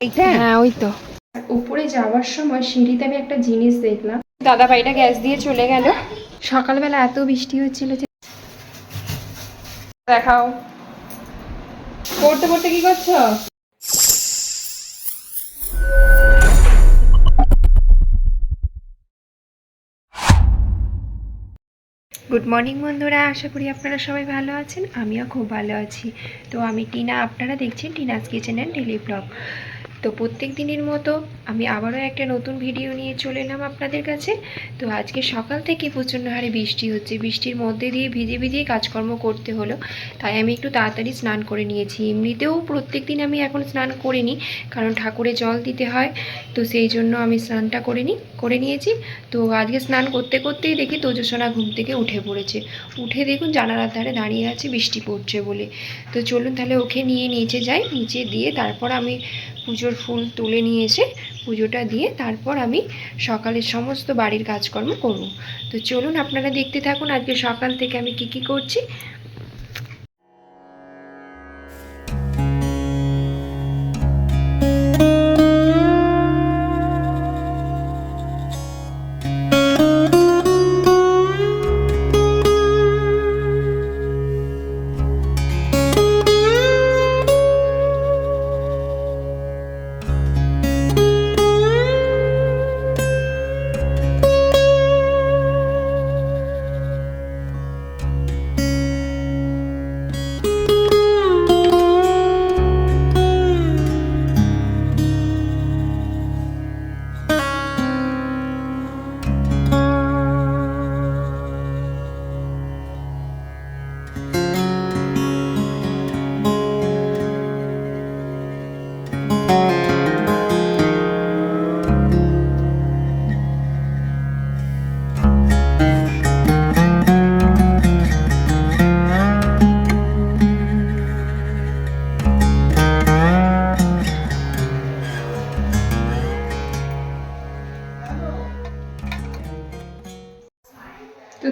হ্যাঁ ওই তো। উপরে যাওয়ার সময় সিঁড়িতে আমি একটা জিনিস দেখলাম। দাদা ভাইটা গ্যাস দিয়ে চলে গেল। সকালবেলা এত বৃষ্টি হচ্ছিল যে দেখাও। পড়তে পড়তে কি করছ? গুড মর্নিং বন্ধুরা। আশা করি আপনারা সবাই ভালো আছেন। আমিও খুব ভালো আছি। তো আমি টিনা। আপনারা দেখছেন Tina's kitchen and daily blog. তো প্রত্যেক দিনের মতো আমি আবারও একটা নতুন ভিডিও নিয়ে চলে এলাম আপনাদের কাছে। তো আজকে সকাল থেকে প্রচণ্ড হারে বৃষ্টি হচ্ছে। বৃষ্টির মধ্যে দিয়ে ভিজে ভিজে কাজকর্ম করতে হলো। তাই আমি একটু তাড়াতাড়ি স্নান করে নিয়েছি। এমনিতেও প্রত্যেক দিন আমি এখন স্নান করিনি, কারণ ঠাকুরে জল দিতে হয়। তো সেই জন্য আমি স্নানটা করে নিই করে নিয়েছি। তো আজকে স্নান করতে করতেই দেখি তোজসোনা ঘুম থেকে উঠে পড়েছে। উঠে দেখুন জানালার ধারে দাঁড়িয়ে আছে বৃষ্টি পড়ছে বলে। তো চলুন তাহলে ওকে নিয়ে নিচে যাই। নিচে দিয়ে তারপর আমি পুজোর ফুল তুলে নিয়ে এসে পুজোটা দিয়ে তারপর আমি সকালের সমস্ত বাড়ির কাজকর্ম করব। তো চলুন আপনারা দেখতে থাকুন আজকে সকাল থেকে আমি কি কি করছি।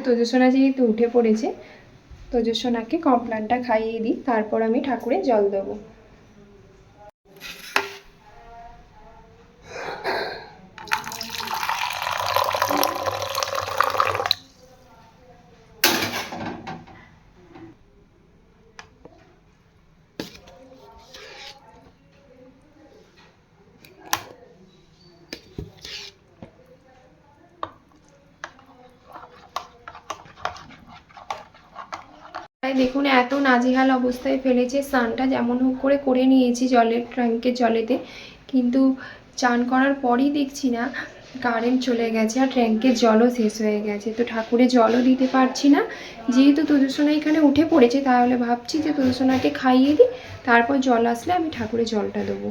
তোজসোনা যেহেতু উঠে পড়েছে। তোজসোনাকে কমপ্লানটা খাইয়ে দিই তারপর আমি ঠাকুরে জল দেবো তাই দেখুন এত নাজেহাল অবস্থায় ফেলেছে। স্নানটা যেমন হোক করে করে নিয়েছি জলের ট্যাঙ্কের জলেতে। কিন্তু চান করার পরই দেখছি না, কারেন্ট চলে গেছে আর ট্যাঙ্কের জলও শেষ হয়ে গেছে। তো ঠাকুরে জলও দিতে পারছি না। যেহেতু তুদুসোনা এখানে উঠে পড়েছে, তাহলে ভাবছি যে তুদুসোনাকে খাইয়ে দিই, তারপর জল আসলে আমি ঠাকুরে জলটা দেবো।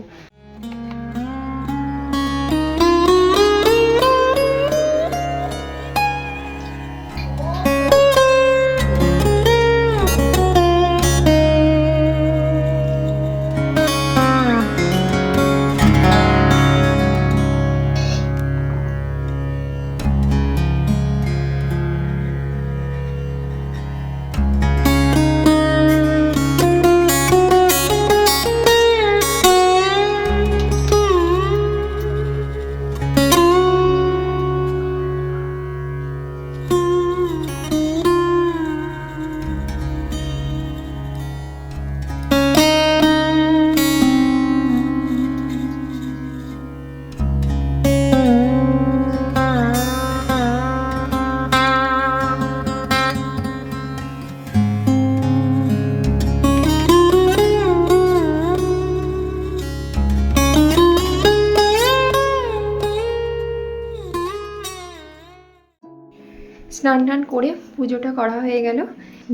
স্নান টান করে পুজোটা করা হয়ে গেল।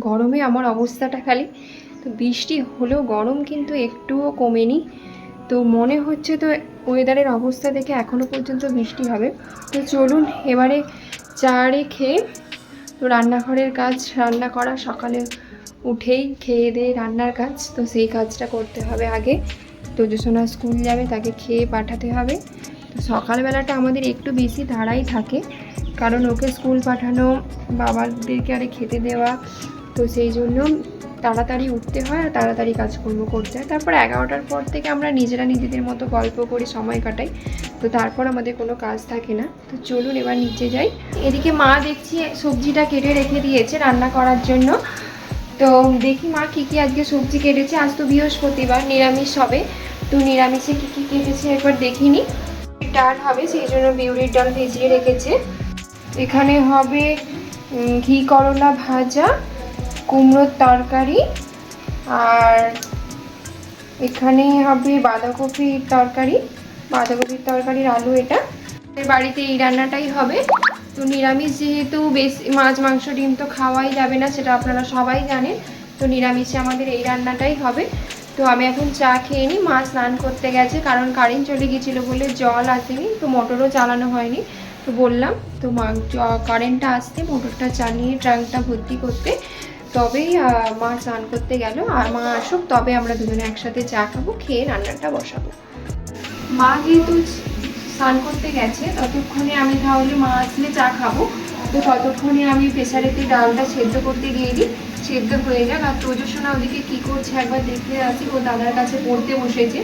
গরমে আমার অবস্থাটা খালি। তো বৃষ্টি হলেও গরম কিন্তু একটুও কমেনি। তো মনে হচ্ছে তো ওয়েদারের অবস্থা দেখে এখনও পর্যন্ত বৃষ্টি হবে। তো চলুন এবারে চারে খেয়ে তো রান্নাঘরের কাজ রান্না করা সকালে উঠেই খেয়ে দিয়ে রান্নার কাজ। তো সেই কাজটা করতে হবে আগে। তো যোসনা স্কুল যাবে, তাকে খেয়ে পাঠাতে হবে। সকালবেলাটা আমাদের একটু বেশি তাড়াই থাকে, কারণ ওকে স্কুল পাঠানো, বাবাদেরকে আরে খেতে দেওয়া, তো সেই জন্য তাড়াতাড়ি উঠতে হয় আর তাড়াতাড়ি কাজকর্ম করতে হয়। তারপর এগারোটার পর থেকে আমরা নিজেরা নিজেদের মতো গল্প করি, সময় কাটাই, তো তারপর আমাদের কোনো কাজ থাকে না। তো চলুন এবার নিচে যাই। এদিকে মা দেখছি সবজিটা কেটে রেখে দিয়েছে রান্না করার জন্য। তো দেখি মা কী কী আজকে সবজি কেটেছে। আজ তো বৃহস্পতিবার, নিরামিষ হবে। তো নিরামিষে কী কী কেটেছে একবার দেখিনি। ডাল হবে, সেই জন্য বিউরির ডাল ভিজিয়ে রেখেছে। এখানে হবে ঘি, করলা ভাজা, কুমড়োর তরকারি, আর এখানে হবে বাঁধাকপির তরকারি। বাঁধাকপির তরকারির আলু এটা। বাড়িতে এই রান্নাটাই হবে। তো নিরামিষ যেহেতু বেশি মাছ, মাংস, ডিম তো খাওয়াই যাবে না, সেটা আপনারা সবাই জানেন। তো নিরামিষে আমাদের এই রান্নাটাই হবে। তো আমি এখন চা খেয়ে নিই মা স্নান করতে গেছে, কারণ কারেন্ট চলে গিয়েছিল বলে জল আসেনি, তো মোটরও চালানো হয়নি। তো বললাম, তো মা কারেন্টটা আসতে মোটরটা চালিয়ে ট্রাঙ্কটা ভর্তি করতে। তবেই মা স্নান করতে গেল, আর মা আসুক, তবে আমরা দুজনে একসাথে চা খাব, খেয়ে রান্নাটা বসাবো। মা যেহেতু স্নান করতে গেছে, ততক্ষণে আমি তাহলে মা আসলে চা খাব। তো ততক্ষণে আমি প্রেসারেতে ডালটা সেদ্ধ করতে দিয়ে দিই। সেদ্ধ হয়ে যাক। আর তোজসোনা ওদিকে কী করছে একবার দেখতে আসি। ও দাদার কাছে পড়তে বসেছে।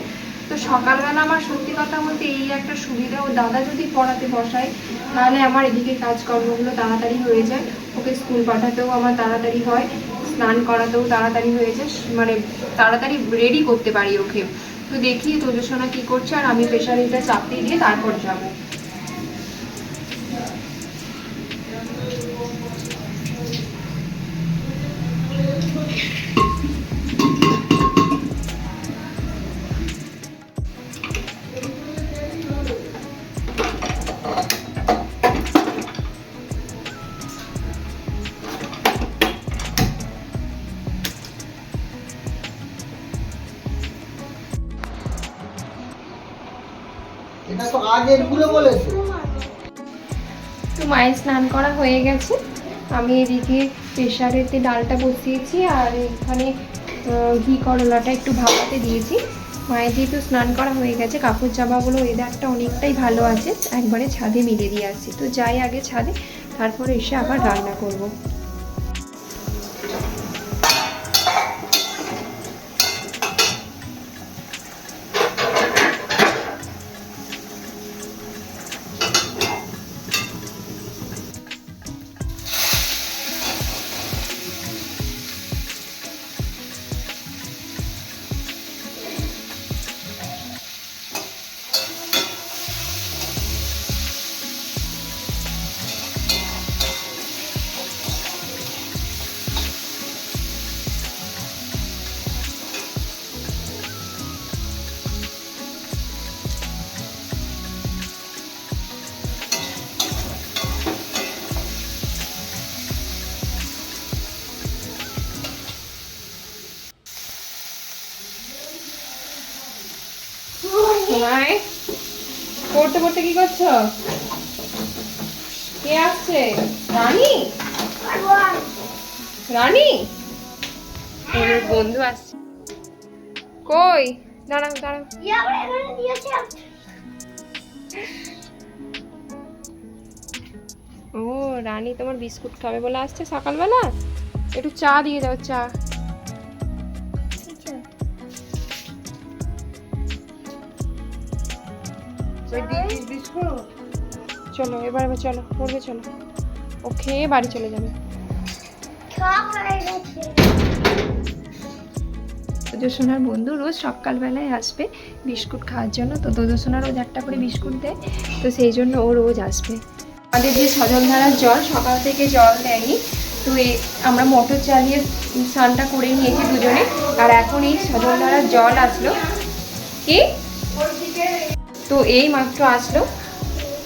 তো সকালবেলা আমার সত্যি কথা বলতে এই একটা সুবিধা, ও দাদা যদি পড়াতে বসায়, তাহলে আমার এদিকে কাজকর্মগুলো তাড়াতাড়ি হয়ে যায়। ওকে স্কুল পাঠাতেও আমার তাড়াতাড়ি হয়। স্নান করাতেও তাড়াতাড়ি হয়ে যায়। মানে তাড়াতাড়ি রেডি করতে পারি ওকে। তো দেখি তোজসোনা কি করছে, আর আমি প্রেশার এটা চাপিয়ে দিয়ে তারপর যাব। তো আগের বলেছে। তো স্নান করা হয়ে গেছে। আমি এদিকে প্রেশারেতে ডালটা বসিয়েছি আর এখানে ঘি করলাটা একটু ভাপাতে দিয়েছি মায়ের যেহেতু স্নান করা হয়ে গেছে, কাপড় জামাগুলো ওয়েদারটা অনেকটাই ভালো আছে, একবারে ছাদে মিলে দিয়ে আসছি তো যাই আগে ছাদে, তারপরে এসে আবার রান্না করব। মায় পড়তে পড়তে কি করছ? কে আসছে? রানী? রানী? ওর বন্ধু আসছে। কই? দাঁড়াও দাঁড়াও। ও রানী তোমার বিস্কুট খাবে বলে আসছে সকালবেলা? একটু চা দিয়ে দাও চা। চলো, এবার এবার চলো, পড়বে চলো। ও খেয়ে বাড়ি চলে যাবে। দোদোসোনার বন্ধু রোজ সকালবেলায় আসবে বিস্কুট খাওয়ার জন্য। তো দোদোসোনা রোজ একটা করে বিস্কুট দেয়, তো সেই জন্য ও রোজ আসবে। আমাদের যে সজলধারার জল, সকাল থেকে জল দেয়নি। তো আমরা মোটর চালিয়ে স্নানটা করে নিয়েছি দুজনে। আর এখন এই সজলধারার জল আসলো। কি? তো এই মাত্র আসলো।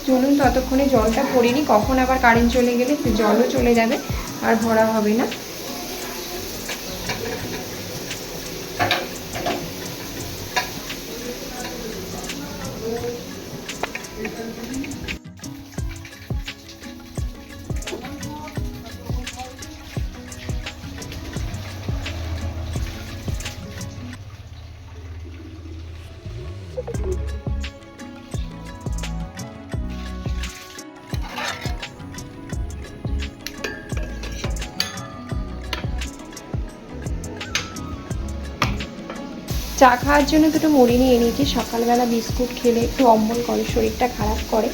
চলুন ততক্ষণে জলটা ভরিনি কখন আবার কারেন্ট চলে গেলে জলও চলে যাবে, আর ভরা হবে না। চা খাওয়ার জন্য দুটো মুড়ি নিয়ে নিয়েছি। সকালবেলা বিস্কুট খেলে একটু অম্বল করে, শরীরটা খারাপ করে,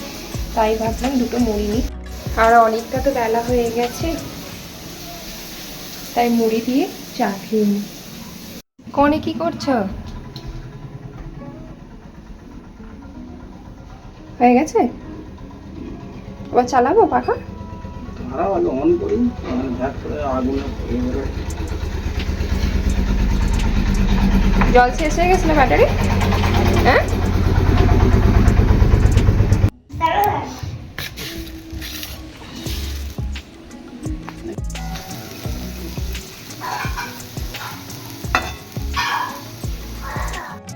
তাই ভাবলাম দুটো মুড়ি নিই। আর অনেকটা তো বেলা হয়ে গেছে, তাই মুড়ি দিয়ে চা খেয়ে নিই। কনে কি করছ? হয়ে গেছে? আবার চালাবো পাখা? করি মানে জল শেষ হয়ে গেছিল ব্যাটারি? হ্যাঁ?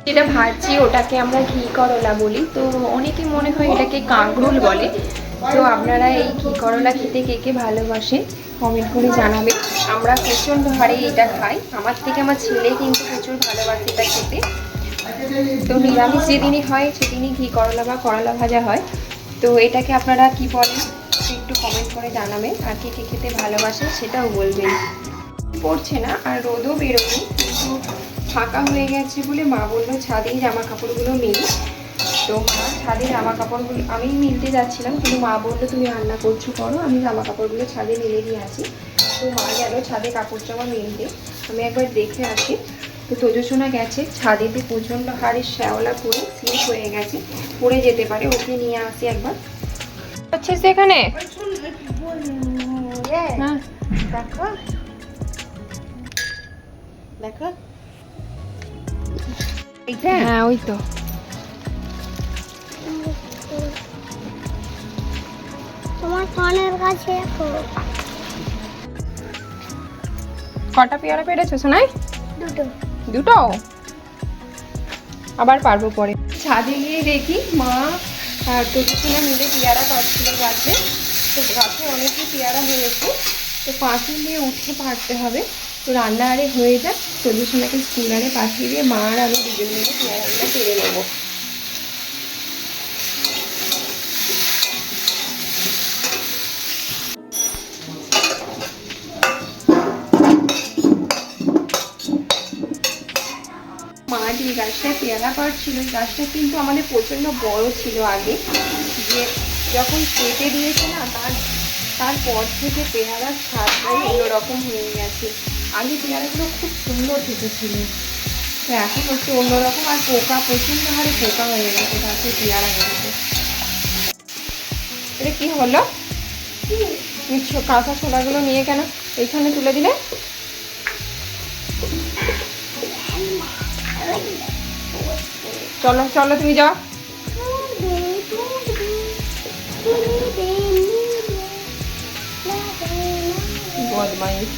যেটা ভাজছি ওটাকে আমরা ঘি করলা বলি। তো অনেকে মনে হয় এটাকে কাঁকরোল বলে। তো আপনারা এই ঘি করলা খেতে কে কে ভালোবাসে কমেন্ট করে জানাবে। আমরা প্রচণ্ড হারে এটা খাই। আমার থেকে আমার ছেলে কিন্তু প্রচুর ভালোবাসে এটা খেতে। তো নিরামিষ যেদিনই হয়, সেদিনই ঘি করলা বা করলা ভাজা হয়। তো এটাকে আপনারা কি বলেন? একটু কমেন্ট করে জানাবেন। আর কে কে খেতে ভালোবাসে সেটাও বলবেন। পড়ছে না আর রোদও বেরোয়নি। কিন্তু ফাঁকা হয়ে গেছে বলে মা বলল, ছাদেই জামা কাপড়গুলো মিল। তো মা ছাদে জামা কাপড়গুলো আমি মিলতে যাচ্ছিলাম কিন্তু মা বলল তুমি রান্না করছ করো আমি জামা কাপড়গুলো ছাদে মিলে দিয়ে আসি। তো মা গেল ছাদে কাপড় জামা মিলতে আমি একবার দেখে আসি তো তোজসোনা গেছে ছাদেতে প্রচণ্ড হারে শ্যাওলা পড়ে স্লিপ হয়ে গেছে পড়ে যেতে পারে ওকে নিয়ে আসি একবার। হচ্ছে সেখানে হ্যাঁ। দেখো। দেখো। হ্যাঁ ওই তো। তোমার ফোনের কাছে কটা পেয়ারা পেরেছ শোনাই দুটো। দুটো? আবার পারব পরে। ছাদে গিয়ে দেখি মা তোর মিলে পেয়ারা পাচ্ছিল গাছে। তো গাছে অনেকই পেয়ারা হয়েছে। তো পাঁচিল দিয়ে উঠে পারতে হবে। তো রান্না আরে হয়ে যাক। সলিউশনাকে স্কুল আরে পাঠিয়ে দিয়ে মা আর আমি দুজন মিলে পেয়ারাগুলো পেরে নেব। গাছটায় পেয়ারা পাড়ছিল ওই গাছটা কিন্তু আমাদের প্রচণ্ড বড় ছিল আগে। যে যখন কেটে দিয়েছে না, তার তারপর থেকে পেয়ারার স্বাদটাই অন্যরকম হয়ে গেছে। আগে পেয়ারাগুলো খুব সুন্দর খেতে ছিল। তো এখন হচ্ছে অন্যরকম আর পোকা, প্রচণ্ড হারে পোকা হয়ে গেছে গাছের পেয়ারা খেতে এটা কি হলো? কাঁচা ছোলাগুলো নিয়ে কেন? এইখানে তুলে দিলে? চলো চলো তুমি যাও। বদমাইশ।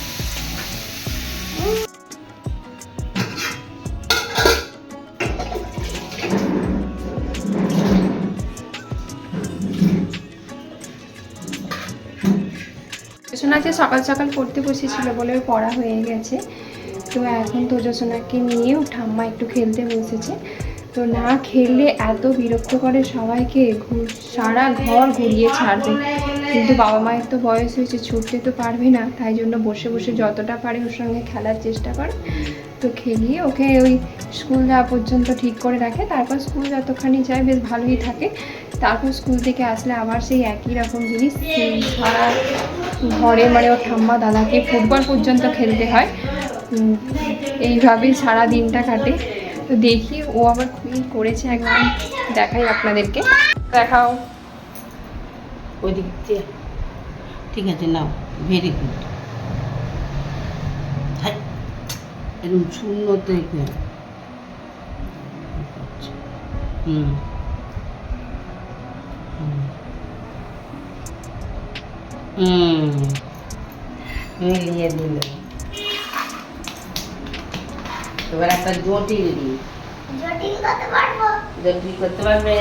যে সকাল সকাল পড়তে বসেছিল বলে পড়া হয়ে গেছে। তো এখন তোজসোনাকে নিয়ে ঠাম্মা একটু খেলতে বসেছে। তো না খেললে এত বিরক্ত করে সবাইকে সারা ঘর ঘুরিয়ে ছাড়বে। কিন্তু বাবা মায়ের তো বয়স হয়েছে, ছুটতে তো পারবে না। তাই জন্য বসে বসে যতটা পারে ওর সঙ্গে খেলার চেষ্টা করে। তো খেলিয়ে ওকে ওই স্কুল যাওয়া পর্যন্ত ঠিক করে রাখে। তারপর স্কুল যতখানি যায় বেশ ভালোই থাকে। তারপর স্কুল থেকে আসলে আবার সেই একই রকম জিনিস। সারা ঘরে মানে ওর ঠাম্মা দাদাকে ফুটবল পর্যন্ত খেলতে হয়। এইভাবেই সারা দিনটা কাটে। তো দেখি ও আবার খুবই করেছে একবার দেখাই আপনাদেরকে দেখাও ওই দিক দিয়ে ঠিক আছে নাও ভেরি গুড এরকম শূন্য দেখে হুম হুম। হুম মিলিয়ে দিল এবার একটা জটিল দিই জটিল করতে পারব জটিল করতে পারবে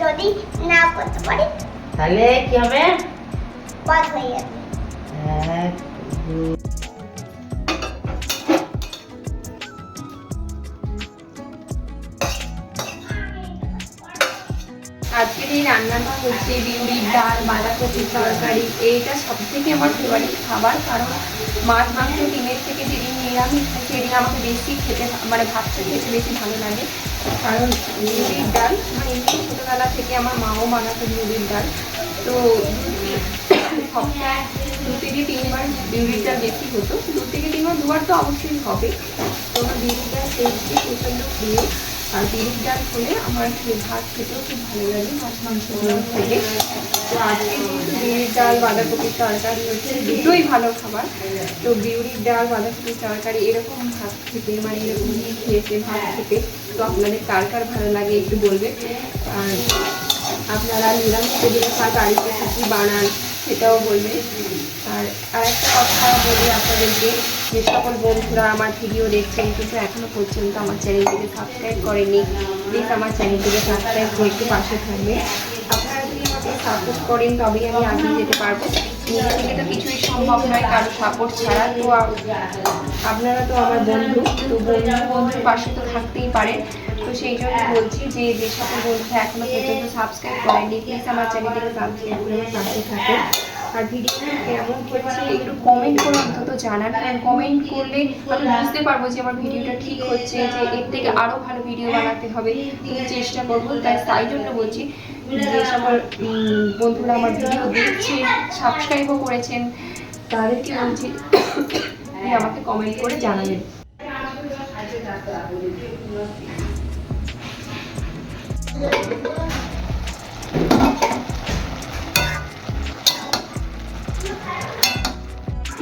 যদি না করতে পারি তাহলে কি হবে বাদ হয়ে যাবে এক দুই আজকের এই রান্নাটা হচ্ছে বিউলির ডাল বাঁধাকপির তরকারি এইটা সব থেকে আমার ফেভারিট খাবার কারণ মাছ মাংস ডিমের থেকে যেদিন নিয়ে নিরামিষ সেদিন আমাকে বেশি খেতে মানে ভাতটা খেতে বেশি ভালো লাগে। কারণ মুড়ির ডাল মানে এমনি ছোটোবেলা থেকে আমার মাও বানাতো মুড়ির ডাল, তো সপ্তাহে দু থেকে তিনবার বিউরির ডাল বেশি হতো। দু থেকে তিনবার, দুবার তো অবশ্যই হবে। তো আমার বিউরির ডাল সেই প্রচণ্ড প্রিয় আর বিউলির ডাল হলে আমার ভাত খেতেও খুব ভালো লাগে, মাছ মাংস থেকে তো আজকে যেহেতু বিউলির ডাল, বাঁধাকপির তরকারি, হচ্ছে দুটোই ভালো খাবার। তো বিউলির ডাল, বাঁধাকপির তরকারি এরকম ভাত খেতে মানে এরকম খেয়েছে, ভাত খেতে। তো আপনাদের কার কার ভালো লাগে একটু বলবে আর আপনারা নিরামিষ দিনে কার বাড়িতে কী কী বানান, সেটাও বলবেন। আর আরেকটা কথা বলি আপনাদেরকে। যে সকল বন্ধুরা আমার ভিডিও দেখছেন কিন্তু এখনও পর্যন্ত আমার চ্যানেলটিকে সাবস্ক্রাইব করেনি প্লিজ আমার চ্যানেলটিকে সাবস্ক্রাইব করে একটু পাশে থাকবে। আপনারা যদি আমাকে সাপোর্ট করেন, তবেই আমি এগিয়ে যেতে পারব। নিজে থেকে তো কিছুই সম্ভব নয়, কারও সাপোর্ট ছাড়া। তো আপনারা তো আমার বন্ধু, তো বন্ধু বন্ধুর পাশে তো থাকতেই পারেন। তো সেই জন্য বলছি যে যে সকল বন্ধুরা এখনও পর্যন্ত সাবস্ক্রাইব করেনি প্লিজ আমার চ্যানেলটিকে সাবস্ক্রাইব করে আমার পাশে থাকুন। আর ভিডিওটা কেমন হচ্ছে একটু কমেন্ট করে অন্তত জানান। কারণ কমেন্ট করলে আমি বুঝতে পারব যে আমার ভিডিওটা ঠিক হচ্ছে যে এর থেকে আরও ভালো ভিডিও বানাতে হবে। চেষ্টা করব তাই তাই জন্য বলছি যে উম, বন্ধুরা আমার ভিডিও দেখছেন সাবস্ক্রাইবও করেছেন তাদেরকে বলছি আমাকে কমেন্ট করে জানাবেন।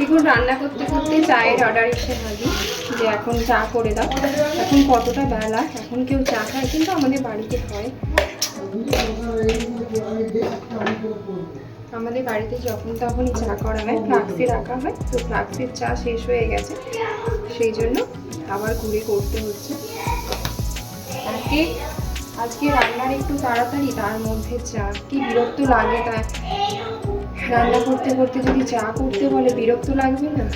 দেখুন রান্না করতে করতে চায়ের অর্ডার এসে থাকি যে এখন চা করে দাও। এখন কতটা বেলা? এখন কেউ চা খায়, কিন্তু আমাদের বাড়িতে হয়। আমাদের বাড়িতে যখন তখন চা করা হয়, ফ্লাক্সে রাখা হয়। তো ফ্লাক্সের চা শেষ হয়ে গেছে। সেই জন্য আবার ঘুরে করতে হচ্ছে। আজকে আজকে রান্নার একটু তাড়াতাড়ি, তার মধ্যে চা। কি বিরক্ত লাগে তা রান্না করতে করতে যদি চা করতে বলে, বিরক্ত লাগবে না?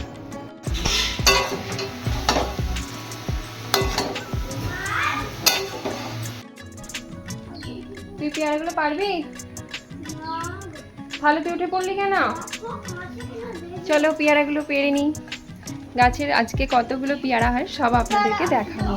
তুই পেয়ারাগুলো পারবি? তাহলে তুই উঠে পড়লি কেন? চলো পেয়ারাগুলো পেরে নিই। গাছের আজকে কতগুলো পেয়ারা হয়, সব আপনাদেরকে দেখাবো।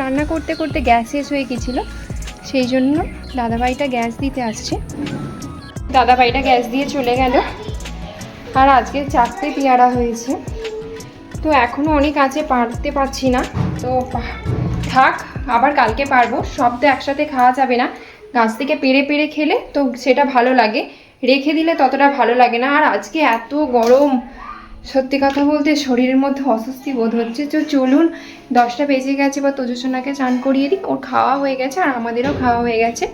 রান্না করতে করতে গ্যাস শেষ হয়ে গেছিল, সেই জন্য দাদাভাইটা গ্যাস দিতে আসছে। দাদাভাইটা গ্যাস দিয়ে চলে গেল। আর আজকে চারটে পেয়ারা হয়েছে। তো এখনও অনেক আছে, পারতে পারছি না। তো থাক, আবার কালকে পারব। সব তো একসাথে খাওয়া যাবে না। গাছ থেকে পেরে পেরে খেলে তো সেটা ভালো লাগে। রেখে দিলে ততটা ভালো লাগে না। আর আজকে এত গরম সত্যি কথা বলতে শরীরের মধ্যে অস্বস্তি বোধ হচ্ছে। তো চলুন, দশটা বেজে গেছে বা তজুসোনাকে চান করিয়ে দিই। ওর খাওয়া হয়ে গেছে আর আমাদেরও খাওয়া হয়ে গেছে।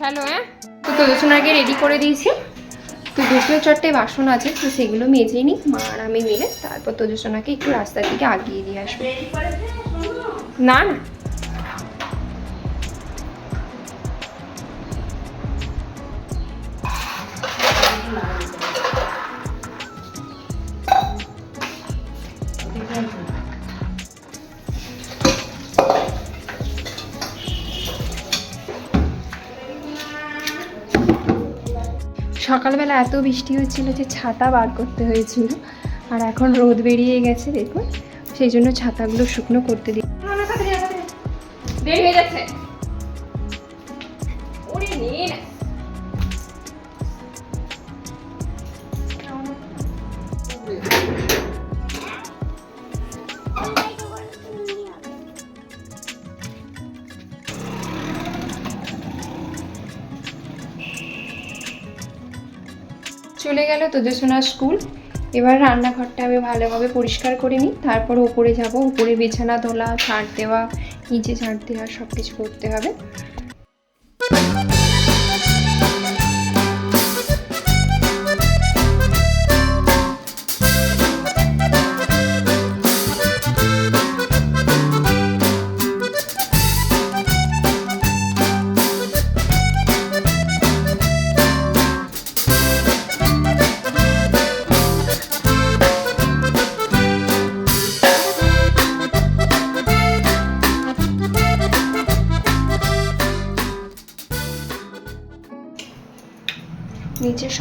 হ্যালো হ্যাঁ? তো তজুসোনাকে রেডি করে দিয়েছি। তো দুটো চারটে বাসন আছে, তো সেগুলো মেজে নিই। মা আর আমি মিলে তারপর তজুসোনাকে একটু রাস্তার দিকে আগিয়ে দিয়ে আসব। না না। সকালবেলা এত বৃষ্টি হচ্ছিল যে ছাতা বার করতে হয়েছিল। আর এখন রোদ বেরিয়ে গেছে, দেখুন। সেই জন্য ছাতাগুলো শুকনো করতে দিই চলে গেল তেজসোনার স্কুল। এবার রান্নাঘরটা আমি ভালোভাবে পরিষ্কার করে নিই। তারপর উপরে যাব। উপরে বিছানা তোলা ঝাড় দেওয়া, নিচে ঝাড় দেওয়া সব কিছু করতে হবে।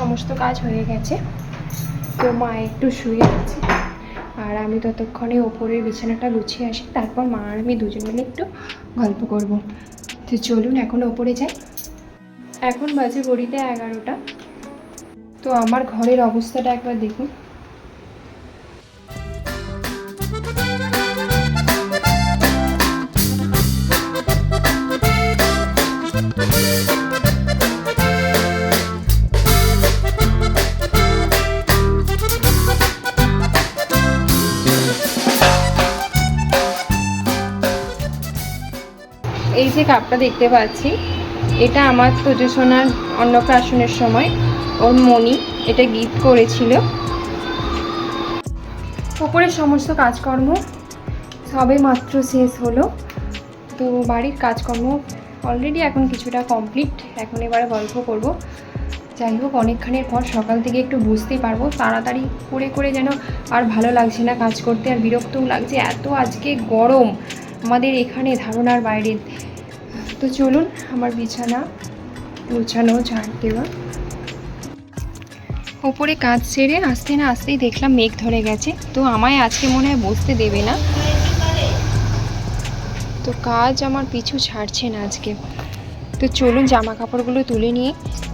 সমস্ত কাজ হয়ে গেছে। তো মা একটু শুয়ে আছে। আর আমি ততক্ষণে ওপরের বিছানাটা গুছিয়ে আসি। তারপর মা আর আমি দুজন মিলে একটু গল্প করব। তো চলুন এখন ওপরে যাই। এখন বাজে ঘড়িতে এগারোটা। তো আমার ঘরের অবস্থাটা একবার দেখুন। যে কাপটা দেখতে পাচ্ছি, এটা আমার তোজসোনার অন্নপ্রাশনের সময়। ওর মনি এটা গিফট করেছিল। ওপরের সমস্ত কাজকর্ম সবে মাত্র শেষ হলো। তো বাড়ির কাজকর্ম অলরেডি এখন কিছুটা কমপ্লিট এখন এবারে গল্প করব। যাই হোক, অনেকক্ষণের পর সকাল থেকে একটু বুঝতেই পারব, তাড়াতাড়ি করে করে যেন আর ভালো লাগছে না কাজ করতে আর বিরক্তও লাগছে। এত আজকে গরম। আমাদের এখানে ধারণার বাইরে। তো চলুন, আমার বিছানা, গোছানো ঝাড় দেওয়া। ওপরে কাজ সেরে আসতে না আসতেই দেখলাম মেঘ ধরে গেছে। তো আমায় আজকে মনে হয় বসতে দেবে না। তো কাজ আমার পিছু ছাড়ছে না আজকে। তো চলুন জামা কাপড়গুলো তুলে নিয়ে,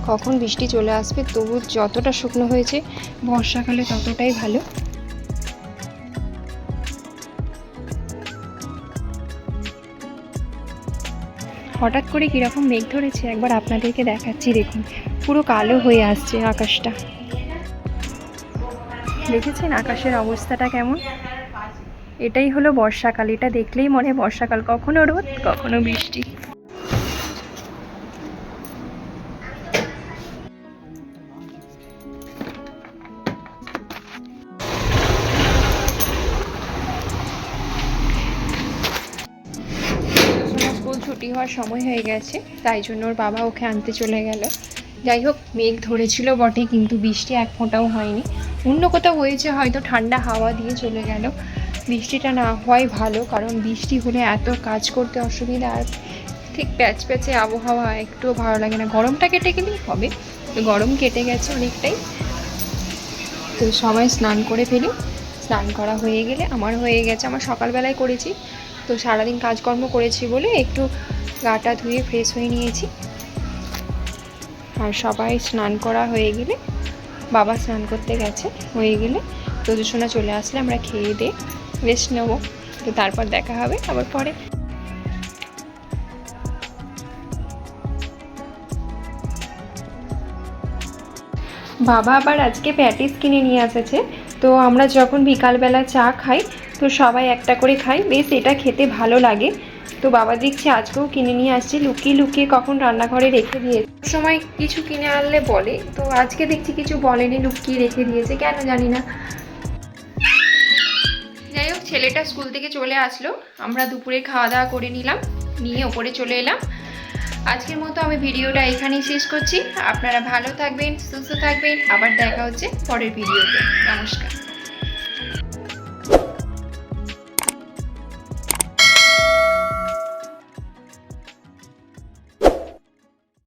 কখন বৃষ্টি চলে আসবে তবু যতটা শুকনো হয়েছে, বর্ষাকালে ততটাই ভালো। হঠাৎ করে কীরকম মেঘ ধরেছে, একবার আপনাদেরকে দেখাচ্ছি, দেখুন। পুরো কালো হয়ে আসছে আকাশটা। দেখেছেন আকাশের অবস্থাটা কেমন? এটাই হলো বর্ষাকাল, এটা দেখলেই মনে বর্ষাকাল, কখনো রোদ, কখনো বৃষ্টি। সময় হয়ে গেছে, তাই জন্য ওর বাবা ওকে আনতে চলে গেল। যাই হোক, মেঘ ধরেছিল বটে, কিন্তু বৃষ্টি এক ফোঁটাও হয়নি। অন্য কোথাও হয়েছে, হয়তো ঠান্ডা হাওয়া দিয়ে চলে গেল। বৃষ্টিটা না হওয়াই ভালো, কারণ বৃষ্টি হলে এত কাজ করতে অসুবিধা। আর ঠিক প্যাচ প্যাচে আবহাওয়া একটুও ভালো লাগে না। গরমটা কেটে গেলেই হবে। গরম কেটে গেছে অনেকটাই। তো সবাই স্নান করে ফেলি। স্নান করা হয়ে গেলে, আমার হয়ে গেছে, আমার সকালবেলায় করেছি। তো সারাদিন কাজকর্ম করেছি বলে একটু গাটা ধুয়ে ফ্রেশ হয়ে নিয়েছি। আর সবাই স্নান করা হয়ে গেলে, বাবা স্নান করতে গেছে, হয়ে গেলে প্রদূষণা চলে আসলে আমরা খেয়ে দিয়ে রেস্ট নেব। তো তারপর দেখা হবে আবার পরে। বাবা আবার আজকে প্যাটিস কিনে নিয়ে এসেছে। তো আমরা যখন বিকালবেলা চা খাই, তো সবাই একটা করে খাই, বেশ এটা খেতে ভালো লাগে। তো বাবা দেখছি আজকেও কিনে নিয়ে আসছে। লুকিয়ে লুকিয়ে কখন রান্নাঘরে রেখে দিয়েছে। সময় কিছু কিনে আনলে বলে। তো আজকে দেখছি কিছু বলেনি, লুকিয়ে রেখে দিয়েছে। কেন জানি না। যাই হোক, ছেলেটা স্কুল থেকে চলে আসলো। আমরা দুপুরে খাওয়া দাওয়া করে নিলাম। নিয়ে ওপরে চলে এলাম। আজকের মতো আমি ভিডিওটা এখানেই শেষ করছি। আপনারা ভালো থাকবেন, সুস্থ থাকবেন। আবার দেখা হচ্ছে পরের ভিডিওতে। নমস্কার।